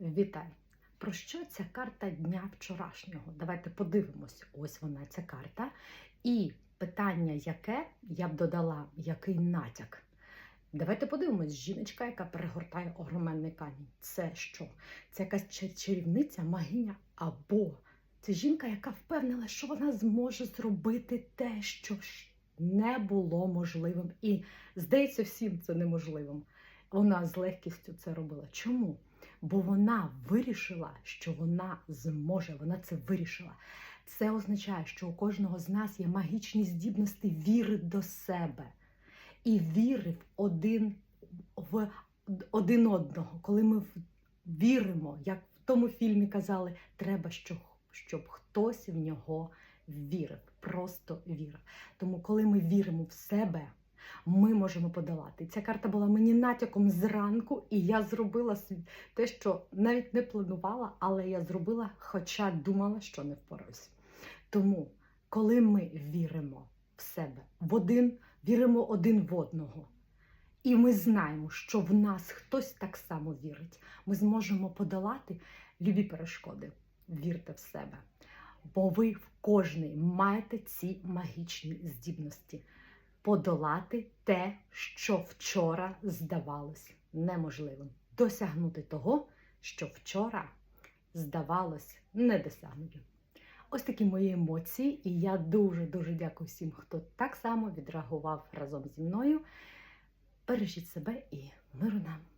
Вітаю! Про що ця карта дня вчорашнього? Давайте подивимось. Ось вона, ця карта. І питання, яке я б додала, який натяк. Давайте подивимось, жіночка, яка перегортає огроменний камінь. Це що? Це якась чарівниця, магиня або це жінка, яка впевнила, що вона зможе зробити те, що не було можливим. І здається, всім це неможливим. Вона з легкістю це робила. Чому? Бо вона вирішила, що вона зможе, вона це вирішила. Це означає, що у кожного з нас є магічні здібності віри до себе і віри в один, в один одного. Коли ми віримо, як в тому фільмі казали, треба, щоб, щоб хтось в нього вірив, просто вірив. Тому, коли ми віримо в себе, ми можемо подолати. Ця карта була мені натяком зранку, і я зробила те, що навіть не планувала, але я зробила, хоча думала, що не впораюсь. Тому, коли ми віримо в себе, в один, віримо один в одного, і ми знаємо, що в нас хтось так само вірить, ми зможемо подолати любі перешкоди. Вірте в себе. Бо ви в кожний маєте ці магічні здібності подолати те, що вчора здавалось неможливим, досягнути того, що вчора здавалось недосягнутим. Ось такі мої емоції, і я дуже-дуже дякую всім, хто так само відреагував разом зі мною. Бережіть себе і миру нам!